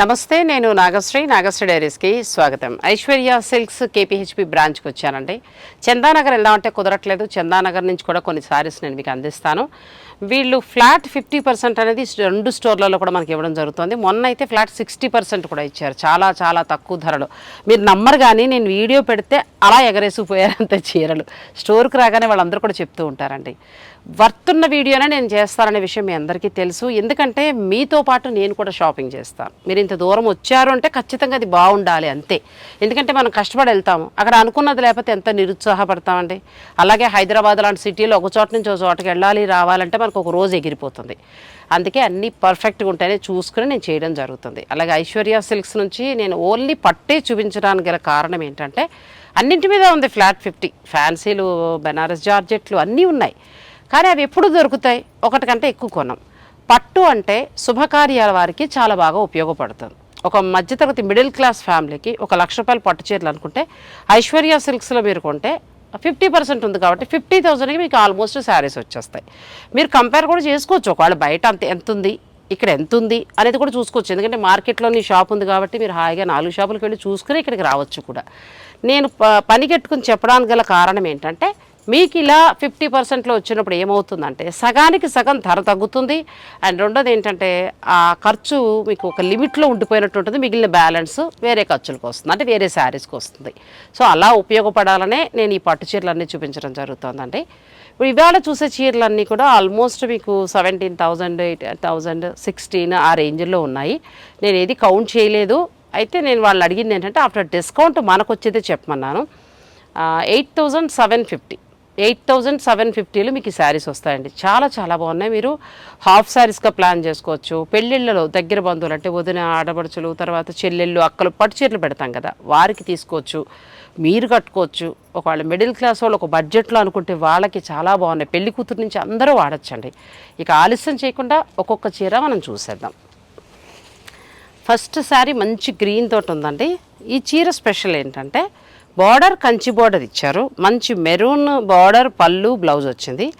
నమస్తే నేను నాగశ్రీ. నాగశ్రీ డైరీస్కి స్వాగతం. ఐశ్వర్య సిల్క్స్ కేపీహెచ్పి బ్రాంచ్కి వచ్చానండి. చందానగర్ ఎలా అంటే కుదరట్లేదు. చందానగర్ నుంచి కూడా కొన్ని సారీస్ నేను మీకు అందిస్తాను. వీళ్ళు ఫ్లాట్ ఫిఫ్టీ పర్సెంట్ అనేది రెండు స్టోర్లలో కూడా మనకి ఇవ్వడం జరుగుతుంది. మొన్న అయితే ఫ్లాట్ సిక్స్టీ పర్సెంట్ కూడా ఇచ్చారు. చాలా చాలా తక్కువ ధరలు. మీరు నమ్మరు కానీ నేను వీడియో పెడితే అలా ఎగరేసిపోయారంత చీరలు. స్టోర్కి రాగానే వాళ్ళందరూ కూడా చెప్తూ ఉంటారండి. వర్తున్న వీడియోనే నేను చేస్తాననే విషయం మీ అందరికీ తెలుసు. ఎందుకంటే మీతో పాటు నేను కూడా షాపింగ్ చేస్తాను మీరు ఇంత దూరం వచ్చారు అంటే ఖచ్చితంగా అది బాగుండాలి అంతే. ఎందుకంటే మనం కష్టపడి వెళ్తాము. అక్కడ అనుకున్నది లేకపోతే ఎంత నిరుత్సాహపడతామండి? అలాగే హైదరాబాద్ లాంటి సిటీలో ఒక చోట నుంచి ఒక చోటకి వెళ్ళాలి రావాలంటే మనకు ఒక రోజు ఎగిరిపోతుంది. అందుకే అన్నీ పర్ఫెక్ట్గా ఉంటేనే చూసుకుని నేను చేయడం జరుగుతుంది. అలాగే ఐశ్వర్య సిల్క్స్ నుంచి నేను ఓన్లీ పట్టే చూపించడానికి గల కారణం ఏంటంటే అన్నింటి మీద ఉంది ఫ్లాట్ ఫిఫ్టీ. ఫ్యాన్సీలు బెనారస్ జార్జెట్లు అన్నీ ఉన్నాయి. కానీ అవి ఎప్పుడు దొరుకుతాయి? ఒకటి కంటే ఎక్కువ కొనం. పట్టు అంటే శుభకార్యాల వారికి చాలా బాగా ఉపయోగపడుతుంది. ఒక మధ్యతరగతి మిడిల్ క్లాస్ ఫ్యామిలీకి ఒక లక్ష రూపాయలు పట్టు చీరలు అనుకుంటే ఐశ్వర్య సిల్క్స్లో మీరు కొంటే ఫిఫ్టీ పర్సెంట్ ఉంది కాబట్టి ఫిఫ్టీ థౌసండ్కి మీకు ఆల్మోస్ట్ శారీస్ వచ్చేస్తాయి. మీరు కంపేర్ కూడా చేసుకోవచ్చు. ఒకవేళ బయట అంత ఎంత ఉంది? ఇక్కడ ఎంత ఉంది? అనేది కూడా చూసుకోవచ్చు. ఎందుకంటే మార్కెట్లోని షాప్ ఉంది కాబట్టి మీరు హాయిగా నాలుగు షాపులకు వెళ్ళి చూసుకుని ఇక్కడికి రావచ్చు కూడా. నేను ప- పని కట్టుకుని చెప్పడానికి గల కారణం ఏంటంటే మీకు ఇలా ఫిఫ్టీ పర్సెంట్లో వచ్చినప్పుడు ఏమవుతుందంటే సగానికి సగం ధర తగ్గుతుంది. అండ్ రెండోది ఏంటంటే ఆ ఖర్చు మీకు ఒక లిమిట్లో ఉండిపోయినట్టు ఉంటుంది. మిగిలిన బ్యాలెన్స్ వేరే ఖర్చులకు వస్తుంది. అంటే వేరే శారీస్కి వస్తుంది. సో అలా ఉపయోగపడాలనే నేను ఈ పట్టు చీరలన్నీ చూపించడం జరుగుతుందండి. ఇప్పుడు ఇవాళ చూసే చీరలన్నీ కూడా ఆల్మోస్ట్ మీకు seventeen thousand eight thousand sixteen ఆ రేంజ్లో ఉన్నాయి. నేను ఏది కౌంట్ చేయలేదు. అయితే నేను వాళ్ళు అడిగింది ఏంటంటే ఆఫ్టర్ డిస్కౌంట్ మనకు వచ్చేదే చెప్పమన్నాను eight thousand seven fifty. Eight thousand seven ఫిఫ్టీలో మీకు ఈ శారీస్ వస్తాయండి. చాలా చాలా బాగున్నాయి. మీరు హాఫ్ శారీస్గా ప్లాన్ చేసుకోవచ్చు. పెళ్ళిళ్ళలో దగ్గర బంధువులు అంటే వదిన ఆడపడుచులు తర్వాత చెల్లెళ్ళు అక్కలు పట్టు చీరలు పెడతాం కదా. వారికి తీసుకోవచ్చు. మీరు కట్టుకోవచ్చు. ఒకవేళ మిడిల్ క్లాస్ వాళ్ళు ఒక బడ్జెట్లో అనుకుంటే వాళ్ళకి చాలా బాగున్నాయి. పెళ్ళి కూతురు నుంచి అందరూ వాడచ్చండి. ఇక ఆలస్యం చేయకుండా ఒక్కొక్క చీర మనం చూసేద్దాం. ఫస్ట్ శారీ మంచి గ్రీన్ తోటి ఉందండి. ఈ చీర స్పెషల్ ఏంటంటే బార్డర్ కంచి బార్డర్ ఇచ్చారు. మంచి మెరూన్ బార్డర్ పళ్ళు బ్లౌజ్ వచ్చింది.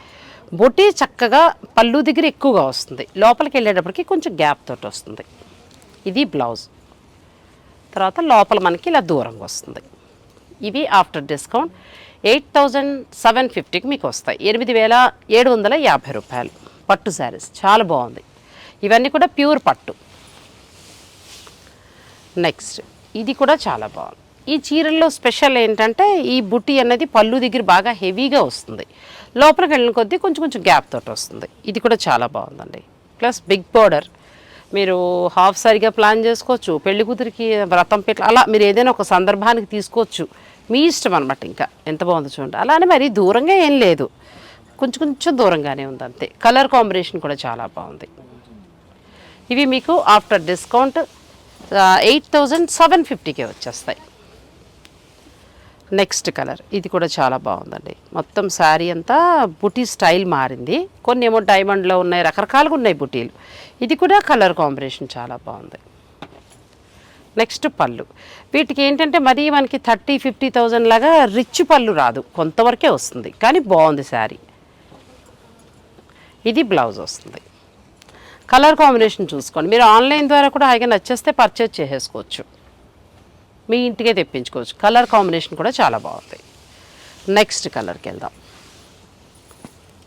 బొటీ చక్కగా పళ్ళు దగ్గర ఎక్కువగా వస్తుంది. లోపలికి వెళ్ళేటప్పటికి కొంచెం గ్యాప్ తోటి వస్తుంది. ఇది బ్లౌజ్. తర్వాత లోపల మనకి ఇలా దూరంగా వస్తుంది. ఇవి after discount eight thousand seven ఫిఫ్టీకి మీకు వస్తాయి. ఎనిమిది వేల ఏడు వందల యాభై రూపాయలు. పట్టు శారీస్. చాలా బాగుంది. ఇవన్నీ కూడా ప్యూర్ పట్టు. నెక్స్ట్. ఇది కూడా చాలా బాగుంది. ఈ చీరల్లో స్పెషల్ ఏంటంటే ఈ బుట్టి అనేది పళ్ళు దగ్గర బాగా హెవీగా వస్తుంది. లోపలికి వెళ్ళిన కొద్దీ కొంచెం కొంచెం గ్యాప్ తోటి వస్తుంది. ఇది కూడా చాలా బాగుందండి. Plus big border. మీరు హాఫ్ సారీగా ప్లాన్ చేసుకోవచ్చు పెళ్ళి కూతురికి వ్రతం పెట్ల అలా మీరు ఏదైనా ఒక సందర్భానికి తీసుకోవచ్చు. మీ ఇష్టం అనమాట ఇంకా. ఎంత బాగుందో చూడండి. అలానే మరి దూరంగా ఏం లేదు. కొంచెం కొంచెం దూరంగానే ఉంది అంతే. కలర్ కాంబినేషన్ కూడా చాలా బాగుంది. ఇవి మీకు after discount eight thousand seven fifty K వచ్చేస్తాయి. Next colour. ఇది కూడా చాలా బాగుందండి. మొత్తం శారీ అంతా బుటీ స్టైల్ మారింది. కొన్ని ఏమో డైమండ్లో ఉన్నాయి రకరకాలుగా ఉన్నాయి బుటీలు. ఇది కూడా కలర్ కాంబినేషన్ చాలా బాగుంది. నెక్స్ట్ పళ్ళు. వీటికి ఏంటంటే మరీ మనకి థర్టీ ఫిఫ్టీ థౌజండ్ లాగా రిచ్ పళ్ళు రాదు. కొంతవరకే వస్తుంది. కానీ బాగుంది శారీ. ఇది బ్లౌజ్ వస్తుంది. కలర్ కాంబినేషన్ చూసుకోండి. మీరు ఆన్లైన్ ద్వారా కూడా హాయిగా నచ్చేస్తే పర్చేజ్ చేసేసుకోవచ్చు. మీ ఇంటికే తెప్పించుకోవచ్చు. కలర్ కాంబినేషన్ కూడా చాలా బాగుంది. నెక్స్ట్ కలర్కి వెళ్దాం.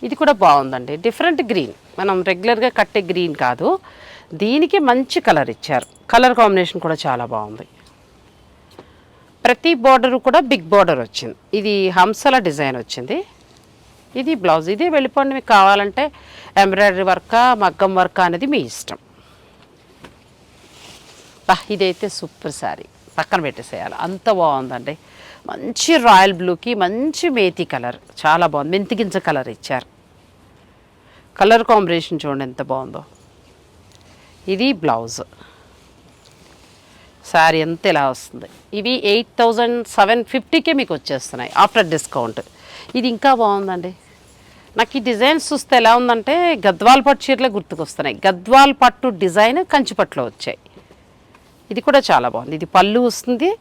ఇది కూడా బాగుందండి. డిఫరెంట్ గ్రీన్ మనం రెగ్యులర్గా కట్టే గ్రీన్ కాదు. దీనికి మంచి కలర్ ఇచ్చారు. కలర్ కాంబినేషన్ కూడా చాలా బాగుంది. ప్రతి బార్డర్ కూడా బిగ్ బార్డర్ వచ్చింది. ఇది హంసల డిజైన్ వచ్చింది. ఇది బ్లౌజ్ ఇది వెళ్ళిపోండి మీకు కావాలంటే ఎంబ్రాయిడరీ వర్క్ మగ్గం వర్క్ అనేది మీ ఇష్టం. బా ఇదైతే సూపర్ శారీ. పక్కన పెట్టేసేయాలి. అంత బాగుందండి. మంచి రాయల్ బ్లూకి మంచి మేతి కలర్. చాలా బాగుంది. మెంతిగింజ కలర్ ఇచ్చారు. కలర్ కాంబినేషన్ చూడండి ఎంత బాగుందో. ఇది బ్లౌజ్. శారీ అంత ఇలా వస్తుంది. ఇవి ఎయిట్ థౌజండ్ సెవెన్ ఫిఫ్టీకే మీకు వచ్చేస్తున్నాయి. After discount. ఇది ఇంకా బాగుందండి. నాకు ఈ డిజైన్స్ చూస్తే ఎలా ఉందంటే గద్వాల్ పట్టు చీరలే గుర్తుకొస్తున్నాయి. గద్వాల్ పట్టు డిజైన్ కంచిపట్టులో వచ్చాయి. ఇది కూడా చాలా బాగుంది. ఇది పళ్ళు వస్తుంది.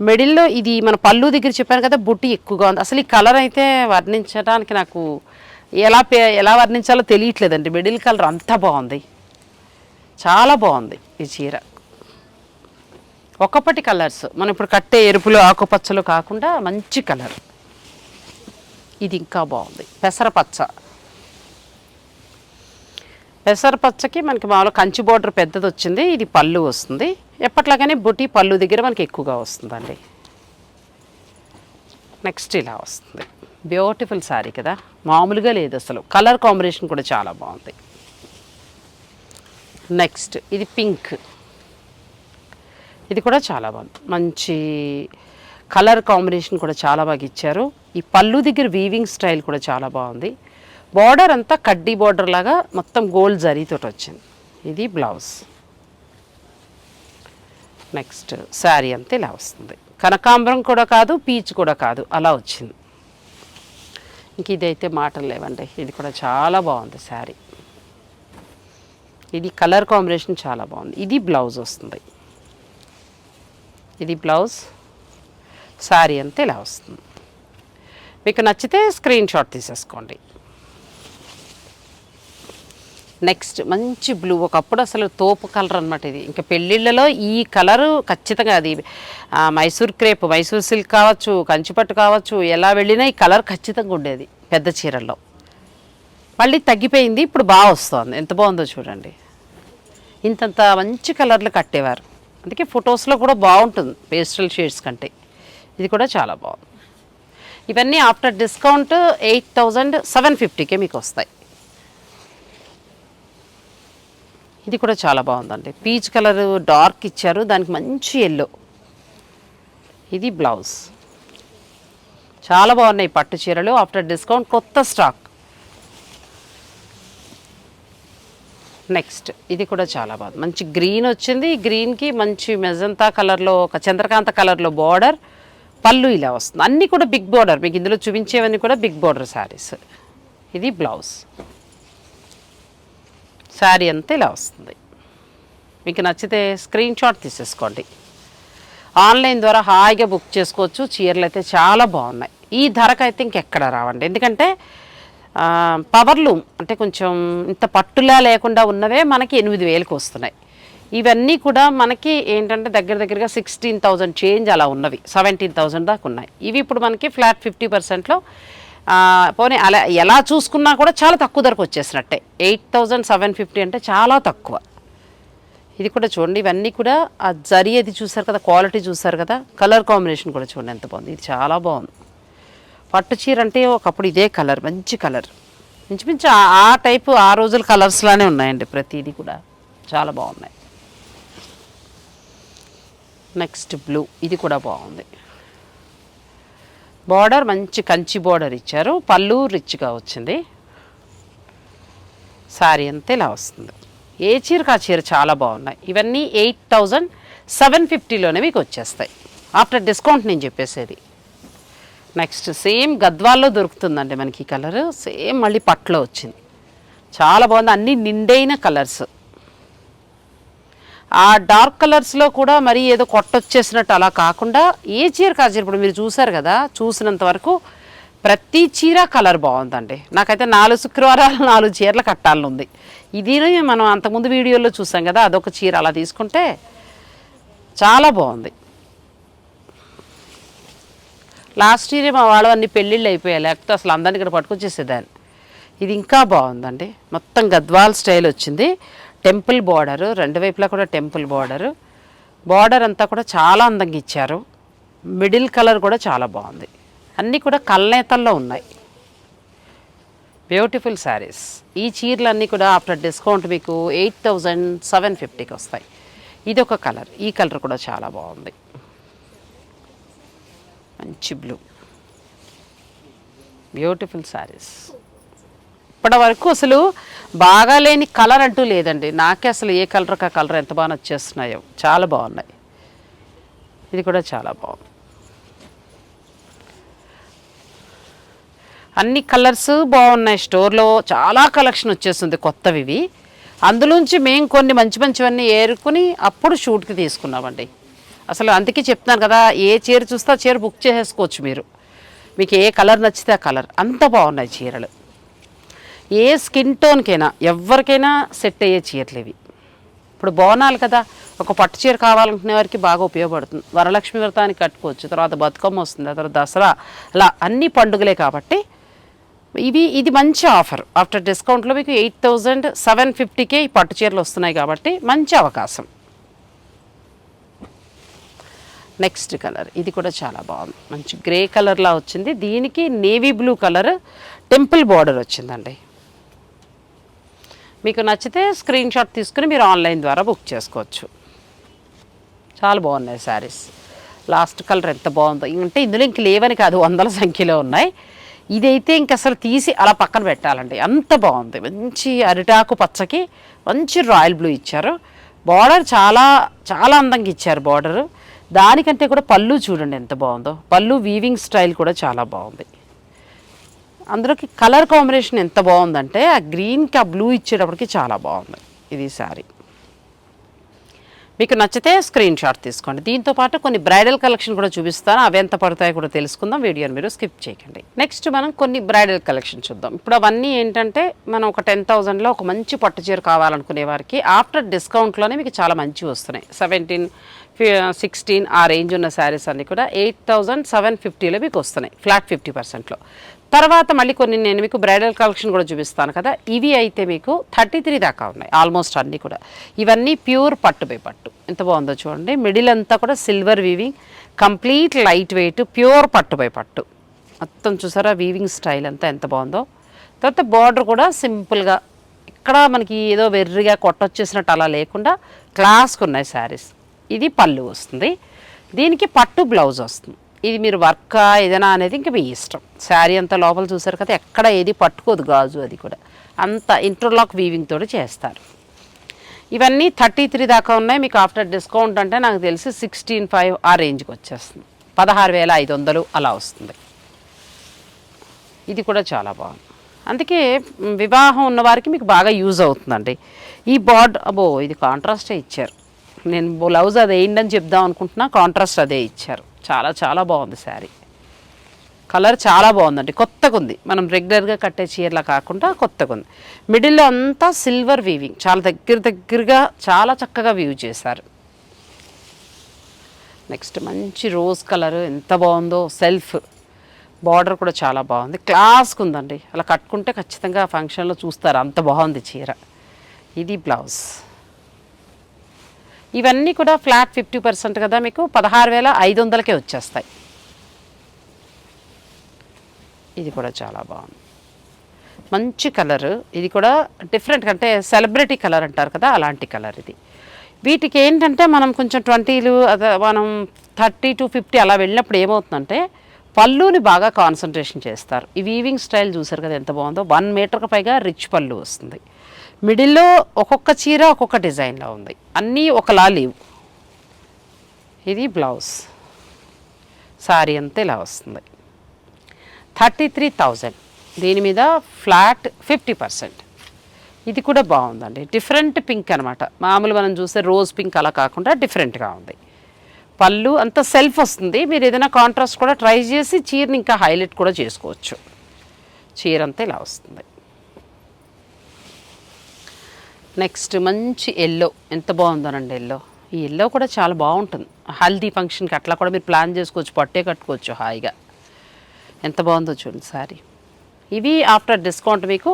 మిడిల్లో ఇది మన పళ్ళు దగ్గర చెప్పాను కదా బుట్టి ఎక్కువగా ఉంది. అసలు ఈ కలర్ అయితే వర్ణించడానికి నాకు ఎలా పే- ఎలా వర్ణించాలో తెలియట్లేదండి. మిడిల్ కలర్ అంతా బాగుంది. చాలా బాగుంది ఈ చీర. ఒకప్పటి కలర్స్. మనం ఇప్పుడు కట్టే ఎరుపులు ఆకుపచ్చలు కాకుండా మంచి కలర్. ఇది ఇంకా బాగుంది. పెసరపచ్చ. పెసరపచ్చకి మనకి మామూలుగా కంచి బోర్డర్ పెద్దది వచ్చింది ఇది పళ్ళు వస్తుంది. ఎప్పట్లాగానే బుటి పళ్ళు దగ్గర మనకి ఎక్కువగా వస్తుందండి. నెక్స్ట్ ఇలా వస్తుంది. బ్యూటిఫుల్ శారీ కదా. మామూలుగా లేదు అసలు. కలర్ కాంబినేషన్ కూడా చాలా బాగుంది. నెక్స్ట్ ఇది పింక్ ఇది కూడా చాలా బాగుంది. మంచి కలర్ కాంబినేషన్ కూడా చాలా బాగా ఇచ్చారు. ఈ పళ్ళు దగ్గర వీవింగ్ స్టైల్ కూడా చాలా బాగుంది. బార్డర్ అంతా కడ్డీ బార్డర్ లాగా మొత్తం గోల్డ్ జరీతోటి వచ్చింది. ఇది బ్లౌజ్. నెక్స్ట్ శారీ అంతా ఇలా వస్తుంది. కనకాంబరం కూడా కాదు పీచ్ కూడా కాదు. అలా వచ్చింది. ఇంక ఇదైతే మాటలు లేవండి. ఇది కూడా చాలా బాగుంది శారీ. ఇది కలర్ కాంబినేషన్ చాలా బాగుంది. ఇది బ్లౌజ్ వస్తుంది. ఇది బ్లౌజ్. శారీ అంతా ఇలా వస్తుంది. మీకు నచ్చితే స్క్రీన్ షాట్ తీసేసుకోండి. నెక్స్ట్ మంచి బ్లూ ఒకప్పుడు అసలు తోపు కలర్ అనమాట ఇది. ఇంకా పెళ్ళిళ్ళలో ఈ కలరు ఖచ్చితంగా అది మైసూర్ క్రేప్ మైసూర్ సిల్క్ కావచ్చు కంచిపట్టు కావచ్చు ఎలా వెళ్ళినా ఈ కలర్ ఖచ్చితంగా ఉండేది పెద్ద చీరల్లో. మళ్ళీ తగ్గిపోయింది ఇప్పుడు బాగా వస్తుంది. ఎంత బాగుందో చూడండి. ఇంతంత మంచి కలర్లు కట్టేవారు. అందుకే ఫొటోస్లో కూడా బాగుంటుంది పేస్టల్ షేడ్స్ కంటే. ఇది కూడా చాలా బాగుంది. ఇవన్నీ after discount eight thousand seven fifty K మీకు వస్తాయి. ఇది కూడా చాలా బాగుందండి. పీచ్ కలర్ డార్క్ ఇచ్చారు దానికి మంచి ఎల్లో ఇది బ్లౌజ్. చాలా బాగున్నాయి పట్టు చీరలు ఆఫ్టర్ డిస్కౌంట్ కొత్త స్టాక్. నెక్స్ట్ ఇది కూడా చాలా బాగుంది. మంచి గ్రీన్ వచ్చింది గ్రీన్కి మంచి మెజంతా కలర్లో ఒక చంద్రకాంత కలర్లో బార్డర్ పళ్ళు ఇలా వస్తుంది. అన్నీ కూడా బిగ్ బార్డర్ మీకు ఇందులో చూపించేవన్నీ కూడా బిగ్ బార్డర్ శారీస్ ఇది బ్లౌజ్. శారీ అంతా ఇలా వస్తుంది. మీకు నచ్చితే స్క్రీన్ షాట్ తీసేసుకోండి. ఆన్లైన్ ద్వారా హాయిగా బుక్ చేసుకోవచ్చు. చీరలు అయితే చాలా బాగున్నాయి. ఈ ధరకైతే ఇంకెక్కడ రావండి. ఎందుకంటే పవర్లూమ్ అంటే కొంచెం ఇంత పట్టులా లేకుండా ఉన్నవే మనకి ఎనిమిది వేలకు వస్తున్నాయి. ఇవన్నీ కూడా మనకి ఏంటంటే దగ్గర దగ్గరగా సిక్స్టీన్ థౌజండ్ చేంజ్ అలా ఉన్నవి. సెవెంటీన్ థౌజండ్ దాకా ఉన్నాయి. ఇవి ఇప్పుడు మనకి ఫ్లాట్ ఫిఫ్టీ పర్సెంట్లో పోనీ అలా ఎలా చూసుకున్నా కూడా చాలా తక్కువ ధరకు వచ్చేసినట్టే. ఎయిట్ థౌజండ్ సెవెన్ ఫిఫ్టీ అంటే చాలా తక్కువ. ఇది కూడా చూడండి ఇవన్నీ కూడా ఆ జరి అది చూసారు కదా క్వాలిటీ చూసారు కదా కలర్ కాంబినేషన్ కూడా చూడండి ఎంత బాగుంది. ఇది చాలా బాగుంది. పట్టు చీర అంటే ఒకప్పుడు ఇదే కలర్ మంచి కలర్. ఇంచుమించు ఆ- ఆ టైపు ఆ రోజుల కలర్స్లానే ఉన్నాయండి ప్రతిదీ కూడా. చాలా బాగున్నాయి. నెక్స్ట్ బ్లూ ఇది కూడా బాగుంది. బార్డర్ మంచి కంచి బార్డర్ ఇచ్చారు. పళ్ళు రిచ్గా వచ్చింది. శారీ అంతా ఇలా వస్తుంది. ఏ చీరకు ఆ చీర చాలా బాగున్నాయి. ఇవన్నీ ఎయిట్ థౌజండ్ సెవెన్ ఫిఫ్టీలోనే మీకు వచ్చేస్తాయి. ఆఫ్టర్ డిస్కౌంట్ నేను చెప్పేసేది. నెక్స్ట్ సేమ్ గద్వాల్లో దొరుకుతుందండి మనకి ఈ కలర్. సేమ్ మళ్ళీ పట్లో వచ్చింది. చాలా బాగుంది. అన్ని నిండైన కలర్స్. ఆ డార్క్ కలర్స్లో కూడా మరి ఏదో కొట్టొచ్చేసినట్టు అలా కాకుండా ఏ చీర కా చీర ఇప్పుడు మీరు చూసారు కదా చూసినంత వరకు ప్రతి చీర కలర్ బాగుందండి. నాకైతే నాలుగు శుక్రవారాలు నాలుగు చీరలు కట్టాలని ఉంది ఇది మనం అంతకుముందు వీడియోలో చూసాం కదా అదొక చీర అలా తీసుకుంటే చాలా బాగుంది. లాస్ట్ ఇయర్ మా వాళ్ళు అన్ని పెళ్ళిళ్ళు అయిపోయాయి లేకపోతే అసలు అందరిని ఇక్కడ పట్టుకొచ్చేసేదాన్ని. ఇది ఇంకా బాగుందండి. మొత్తం గద్వాల్ స్టైల్ వచ్చింది. టెంపుల్ బార్డర్ రెండు వైపులా కూడా టెంపుల్ బార్డర్. బార్డర్ అంతా కూడా చాలా అందంగా ఇచ్చారు. మిడిల్ కలర్ కూడా చాలా బాగుంది. అన్నీ కూడా కల్నేతల్లో ఉన్నాయి. బ్యూటిఫుల్ శారీస్ ఈ చీరలన్నీ కూడా ఆఫ్టర్ డిస్కౌంట్ మీకు ఎయిట్ థౌజండ్ సెవెన్ ఫిఫ్టీకి వస్తాయి. ఇది ఒక కలర్. ఈ కలర్ కూడా చాలా బాగుంది. మంచి బ్లూ. బ్యూటిఫుల్ శారీస్ ఇప్పటి వరకు అసలు బాగా లేని కలర్ అంటూ లేదండి. నాకే అసలు ఏ కలర్ ఆ కలర్ ఎంత బాగా నచ్చేస్తున్నాయో. చాలా బాగున్నాయి. ఇది కూడా చాలా బాగుంది. అన్ని కలర్స్ బాగున్నాయి స్టోర్లో. చాలా కలెక్షన్ వచ్చేస్తుంది కొత్తవి ఇవి. అందులోంచి మేము కొన్ని మంచి మంచివన్నీ ఏరుకుని అప్పుడు షూట్కి తీసుకున్నామండి. అసలు అందుకే చెప్తున్నాను కదా ఏ చీర చూస్తే ఆ చీర బుక్ చేసేసుకోవచ్చు మీరు. మీకు ఏ కలర్ నచ్చితే ఆ కలర్. అంత బాగున్నాయి చీరలు. ఏ స్కిన్ టోన్కైనా ఎవరికైనా సెట్ అయ్యే చీరలు ఇవి. ఇప్పుడు బోనాలు కదా ఒక పట్టు చీర కావాలనుకునే వారికి బాగా ఉపయోగపడుతుంది. వరలక్ష్మి వ్రతానికి కట్టుకోవచ్చు తర్వాత బతుకమ్మ వస్తుంది ఆ తర్వాత దసరా అలా అన్ని పండుగలే కాబట్టి ఇవి ఇది మంచి ఆఫర్. ఆఫ్టర్ డిస్కౌంట్లో మీకు ఎయిట్ థౌజండ్ సెవెన్ ఫిఫ్టీకే ఈ పట్టు చీరలు వస్తున్నాయి కాబట్టి మంచి అవకాశం. నెక్స్ట్ కలర్ ఇది కూడా చాలా బాగుంది. మంచి గ్రే కలర్లా వచ్చింది. దీనికి navy blue colour temple border వచ్చిందండి. మీకు నచ్చితే స్క్రీన్ షాట్ తీసుకుని మీరు ఆన్లైన్ ద్వారా బుక్ చేసుకోవచ్చు. చాలా బాగున్నాయి శారీస్ లాస్ట్ కలర్ ఎంత బాగుందో. అంటే ఇందులో ఇంక లేవని కాదు వందల సంఖ్యలో ఉన్నాయి. ఇదైతే ఇంక అసలు తీసి అలా పక్కన పెట్టాలండి. అంత బాగుంది. మంచి అరిటాకు పచ్చకి మంచి రాయల్ బ్లూ ఇచ్చారు. బార్డర్ చాలా చాలా అందంగా ఇచ్చారు బార్డరు దానికంటే కూడా పళ్ళు చూడండి ఎంత బాగుందో. పళ్ళు వీవింగ్ స్టైల్ కూడా చాలా బాగుంది. అందులోకి కలర్ కాంబినేషన్ ఎంత బాగుందంటే ఆ గ్రీన్కి ఆ బ్లూ ఇచ్చేటప్పటికి చాలా బాగుంది ఇది శారీ. మీకు నచ్చితే స్క్రీన్ షాట్ తీసుకోండి. దీంతో పాటు కొన్ని బ్రైడల్ కలెక్షన్ కూడా చూపిస్తాను. అవి ఎంత పడతాయో కూడా తెలుసుకుందాం. వీడియోని మీరు స్కిప్ చేయకండి. నెక్స్ట్ మనం కొన్ని బ్రైడల్ కలెక్షన్ చూద్దాం. ఇప్పుడు అవన్నీ ఏంటంటే మనం ఒక టెన్ థౌజండ్లో ఒక మంచి పట్టు చీర కావాలనుకునే వారికి ఆఫ్టర్ డిస్కౌంట్లోనే మీకు చాలా మంచి వస్తున్నాయి. సెవెంటీన్ సిక్స్టీన్ uh, ఆ రేంజ్ ఉన్న శారీస్ అన్నీ కూడా ఎయిట్ థౌజండ్ సెవెన్ ఫిఫ్టీలో మీకు వస్తున్నాయి. ఫ్లాట్ ఫిఫ్టీ పర్సెంట్లో తర్వాత మళ్ళీ కొన్ని నేను మీకు బ్రైడల్ కలెక్షన్ కూడా చూపిస్తాను కదా. ఇవి అయితే మీకు థర్టీ త్రీ దాకా ఉన్నాయి ఆల్మోస్ట్ అన్నీ కూడా. ఇవన్నీ ప్యూర్ పట్టు బై పట్టు. ఎంత బాగుందో చూడండి. మిడిల్ అంతా కూడా silver weaving complete light weight pure పట్టు బై పట్టు. మొత్తం చూసారా వీవింగ్ స్టైల్ అంతా ఎంత బాగుందో. తర్వాత బార్డర్ కూడా సింపుల్గా ఇక్కడ మనకి ఏదో వెర్రిగా కొట్టొచ్చేసినట్టు అలా లేకుండా క్లాస్కి ఉన్నాయి శారీస్. ఇది పళ్ళు వస్తుంది. దీనికి పట్టు బ్లౌజ్ వస్తుంది. ఇది మీరు వర్క్ ఏదైనా అనేది ఇంక మీ ఇష్టం. శారీ అంతా లోపల చూసారు కదా ఎక్కడ ఏది పట్టుకోదు గాజు అది కూడా. అంత ఇంటర్లాక్ వీవింగ్ తోటి చేస్తారు. ఇవన్నీ థర్టీ త్రీ దాకా ఉన్నాయి. మీకు ఆఫ్టర్ డిస్కౌంట్ అంటే నాకు తెలిసి సిక్స్టీన్ ఫైవ్ ఆ రేంజ్కి వచ్చేస్తుంది. పదహారు వేల ఐదు వందలు అలా వస్తుంది. ఇది కూడా చాలా బాగుంది. అందుకే వివాహం ఉన్నవారికి మీకు బాగా యూజ్ అవుతుందండి. ఈ బార్డ్ అబో ఇది కాంట్రాస్టే ఇచ్చారు. నేను బ్లౌజ్ అది వేయండి చెప్దాం అనుకుంటున్నా కాంట్రాస్ట్ అదే ఇచ్చారు. చాలా చాలా బాగుంది శారీ. కలర్ చాలా బాగుందండి. కొత్తగా ఉంది. మనం రెగ్యులర్గా కట్టే చీరలా కాకుండా కొత్తగా ఉంది. మిడిల్లో అంతా సిల్వర్ వీవింగ్ చాలా దగ్గర దగ్గరగా చాలా చక్కగా వీవ్ చేశారు. నెక్స్ట్ మంచి రోజ్ కలర్ ఎంత బాగుందో సెల్ఫ్ బార్డర్ కూడా చాలా బాగుంది. క్లాస్కి ఉందండి. అలా కట్టుకుంటే ఖచ్చితంగా ఫంక్షన్లో చూస్తారు. అంత బాగుంది చీర. ఇది బ్లౌజ్ ఇవన్నీ కూడా ఫ్లాట్ ఫిఫ్టీ పర్సెంట్ కదా మీకు పదహారు వేల ఐదు వందలకే వచ్చేస్తాయి. ఇది కూడా చాలా బాగుంది. మంచి కలర్. ఇది కూడా డిఫరెంట్ అంటే సెలబ్రిటీ కలర్ అంటారు కదా అలాంటి కలర్ ఇది. వీటికి ఏంటంటే మనం కొంచెం ట్వంటీలు అదే మనం థర్టీ టు ఫిఫ్టీ అలా వెళ్ళినప్పుడు ఏమవుతుందంటే పళ్ళుని బాగా కాన్సన్ట్రేషన్ చేస్తారు. ఈ వీవింగ్ స్టైల్ చూసారు కదా ఎంత బాగుందో? వన్ మీటర్కి పైగా రిచ్ పళ్ళు వస్తుంది. మిడిల్లో ఒక్కొక్క చీర ఒక్కొక్క డిజైన్లో ఉంది. అన్నీ ఒకలా లేవు. ఇది బ్లౌజ్. సారీ అంతా ఇలా వస్తుంది. Thirty three thousand. దీని మీద ఫ్లాట్ ఫిఫ్టీ పర్సెంట్. ఇది కూడా బాగుందండి. డిఫరెంట్ పింక్ అనమాట మామూలు మనం చూస్తే రోజ్ పింక్ అలా కాకుండా డిఫరెంట్గా ఉంది. పళ్ళు అంత సెల్ఫ్ వస్తుంది. మీరు ఏదైనా కాంట్రాస్ట్ కూడా ట్రై చేసి చీరని ఇంకా హైలైట్ కూడా చేసుకోవచ్చు. చీర అంతా ఇలా వస్తుంది. నెక్స్ట్ మంచి ఎల్లో ఎంత బాగుందోనండి ఎల్లో ఈ ఎల్లో కూడా చాలా బాగుంటుంది. హల్దీ ఫంక్షన్కి అట్లా కూడా మీరు ప్లాన్ చేసుకోవచ్చు. పట్టే కట్టుకోవచ్చు హాయిగా. ఎంత బాగుందో చూడండి సారీ. ఇవి ఆఫ్టర్ డిస్కౌంట్ మీకు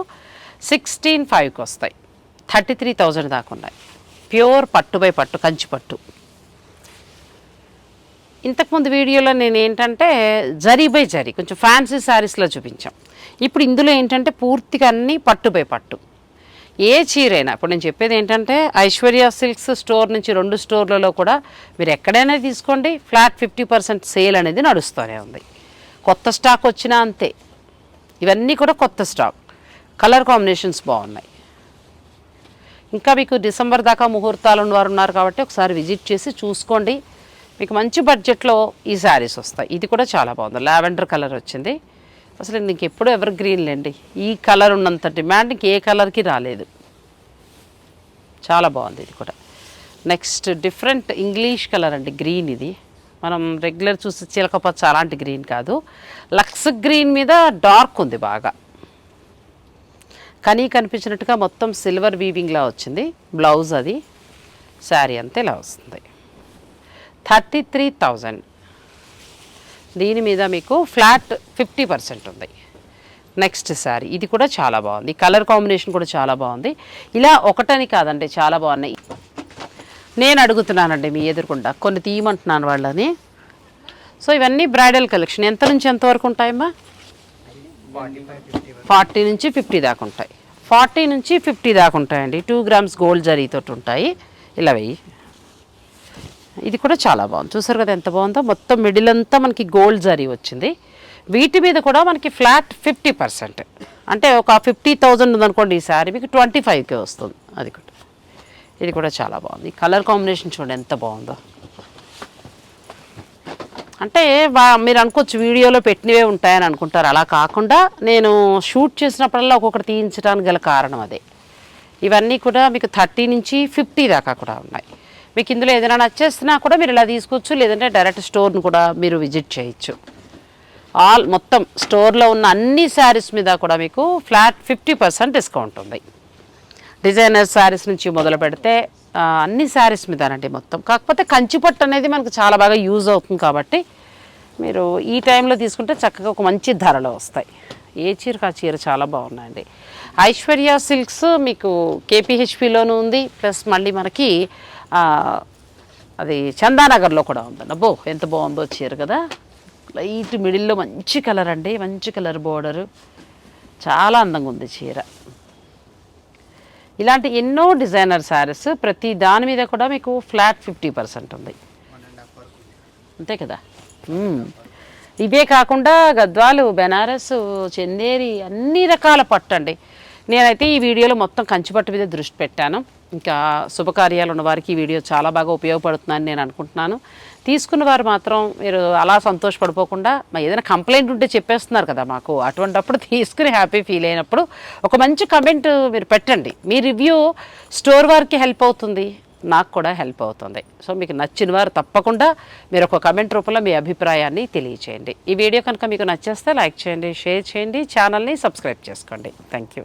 సిక్స్టీన్ ఫైవ్కి వస్తాయి. థర్టీ త్రీ థౌజండ్ దాకా ఉన్నాయి. ప్యూర్ పట్టు బై పట్టు కంచి పట్టు. ఇంతకుముందు వీడియోలో నేను ఏంటంటే జరీ బై జరీ కొంచెం ఫ్యాన్సీ శారీస్లో చూపించాం. ఇప్పుడు ఇందులో ఏంటంటే పూర్తిగా అన్నీ పట్టు బై పట్టు. ఏ చీరైనా. ఇప్పుడు నేను చెప్పేది ఏంటంటే ఐశ్వర్య సిల్క్స్ స్టోర్ నుంచి రెండు స్టోర్లలో కూడా మీరు ఎక్కడైనా తీసుకోండి ఫ్లాట్ ఫిఫ్టీ పర్సెంట్ సేల్ అనేది నడుస్తూనే ఉంది. కొత్త స్టాక్ వచ్చినా అంతే. ఇవన్నీ కూడా కొత్త స్టాక్. కలర్ కాంబినేషన్స్ బాగున్నాయి. ఇంకా మీకు డిసెంబర్ దాకా ముహూర్తాలు ఉన్నవారు ఉన్నారు కాబట్టి ఒకసారి విజిట్ చేసి చూసుకోండి. మీకు మంచి బడ్జెట్లో ఈ శారీస్ వస్తాయి. ఇది కూడా చాలా బాగుంది. లావెండర్ కలర్ వచ్చింది. అసలు నీకు ఎప్పుడు ఎవర్ గ్రీన్ లేండి ఈ కలర్ ఉన్నంత డిమాండ్ ఏ కలర్కి రాలేదు. చాలా బాగుంది ఇది కూడా. నెక్స్ట్ డిఫరెంట్ ఇంగ్లీష్ కలర్ అండి గ్రీన్ ఇది. మనం రెగ్యులర్ చూసి చిలకపచ్చ అలాంటి గ్రీన్ కాదు. లక్స్ గ్రీన్ మీద డార్క్ ఉంది బాగా. కానీ కనిపించినట్టుగా మొత్తం సిల్వర్ వీవింగ్లా వచ్చింది. బ్లౌజ్ అది. శారీ అంతా ఇలా వస్తుంది. థర్టీ త్రీ థౌజండ్ దీని మీద మీకు ఫ్లాట్ ఫిఫ్టీ పర్సెంట్ ఉంది. నెక్స్ట్ శారీ ఇది కూడా చాలా బాగుంది. కలర్ కాంబినేషన్ కూడా చాలా బాగుంది. ఇలా ఒకటని కాదండి చాలా బాగున్నాయి. నేను అడుగుతున్నానండి మీ ఎదురుకుండా కొన్ని తీయమంటున్నాను వాళ్ళని. సో ఇవన్నీ బ్రైడల్ కలెక్షన్. ఎంత నుంచి ఎంత వరకు ఉంటాయమ్మా? ఫార్టీ నుంచి ఫిఫ్టీ దాకా ఉంటాయి. ఫార్టీ నుంచి ఫిఫ్టీ దాకా ఉంటాయండి. టూ గ్రామ్స్ గోల్డ్ జరీతో ఉంటాయి. ఇలా వెయ్యి. ఇది కూడా చాలా బాగుంది. చూసారు కదా ఎంత బాగుందో? మొత్తం మిడిల్ అంతా మనకి గోల్డ్ జరీ వచ్చింది. వీటి మీద కూడా మనకి ఫ్లాట్ ఫిఫ్టీ పర్సెంట్ అంటే ఒక ఫిఫ్టీ థౌజండ్ ఉందనుకోండి ఈ శారీ మీకు ట్వంటీ ఫైవ్కే వస్తుంది. అది కూడా. ఇది కూడా చాలా బాగుంది. కలర్ కాంబినేషన్ చూడండి ఎంత బాగుందో. అంటే మీరు అనుకోవచ్చు వీడియోలో పెట్టినవే ఉంటాయని అనుకుంటారు. అలా కాకుండా నేను షూట్ చేసినప్పుడల్లా ఒక్కొక్కటి తీయించడానికి గల కారణం అదే. ఇవన్నీ కూడా మీకు థర్టీ నుంచి ఫిఫ్టీ దాకా కూడా ఉన్నాయి. మీకు ఇందులో ఏదైనా నచ్చేస్తున్నా కూడా మీరు ఇలా తీసుకోవచ్చు లేదంటే డైరెక్ట్ స్టోర్ను కూడా మీరు విజిట్ చేయొచ్చు. ఆల్ మొత్తం స్టోర్లో ఉన్న అన్ని శారీస్ మీద కూడా మీకు ఫ్లాట్ ఫిఫ్టీ పర్సెంట్ డిస్కౌంట్ ఉంది. డిజైనర్ శారీస్ నుంచి మొదలు పెడితే అన్ని శారీస్ మీదనండి మొత్తం. కాకపోతే కంచిపట్టు అనేది మనకు చాలా బాగా యూజ్ అవుతుంది కాబట్టి మీరు ఈ టైంలో తీసుకుంటే చక్కగా ఒక మంచి ధరలో వస్తాయి. ఏ చీరకు ఆ చీర చాలా బాగున్నాయండి. ఐశ్వర్య సిల్క్స్ మీకు కేపీహెచ్పిలోనూ ఉంది ప్లస్ మళ్ళీ మనకి అది చందానగర్లో కూడా ఉందండి అబ్బో ఎంత బాగుందో చీర కదా. లైట్ మిడిల్లో మంచి కలర్ అండి. మంచి కలర్ బోర్డరు చాలా అందంగా ఉంది చీర. ఇలాంటి ఎన్నో డిజైనర్ శారీస్ ప్రతి దాని మీద కూడా మీకు ఫ్లాట్ ఫిఫ్టీ పర్సెంట్ ఉంది. అంతే కదా? Hmm. ఇవే కాకుండా గద్వాలు బెనారస్ చందేరి అన్ని రకాల పట్టు అండి. నేనైతే ఈ వీడియోలో మొత్తం కంచిపట్టు మీద దృష్టి పెట్టాను. ఇంకా శుభకార్యాలు ఉన్నవారికి ఈ వీడియో చాలా బాగా ఉపయోగపడుతుందని నేను అనుకుంటున్నాను. తీసుకున్న వారు మాత్రం మీరు అలా సంతోషపడిపోకుండా మా ఏదైనా కంప్లైంట్ ఉంటే చెప్పేస్తున్నారు కదా మాకు. అటువంటప్పుడు తీసుకుని హ్యాపీ ఫీల్ అయినప్పుడు ఒక మంచి కమెంట్ మీరు పెట్టండి. మీ రివ్యూ స్టోర్ వారికి హెల్ప్ అవుతుంది. నాకు కూడా హెల్ప్ అవుతుంది. సో మీకు నచ్చిన వారు తప్పకుండా మీరు ఒక కమెంట్ రూపంలో మీ అభిప్రాయాన్ని తెలియచేయండి. ఈ వీడియో కనుక మీకు నచ్చేస్తే లైక్ చేయండి షేర్ చేయండి ఛానల్ని సబ్స్క్రైబ్ చేసుకోండి. Thank you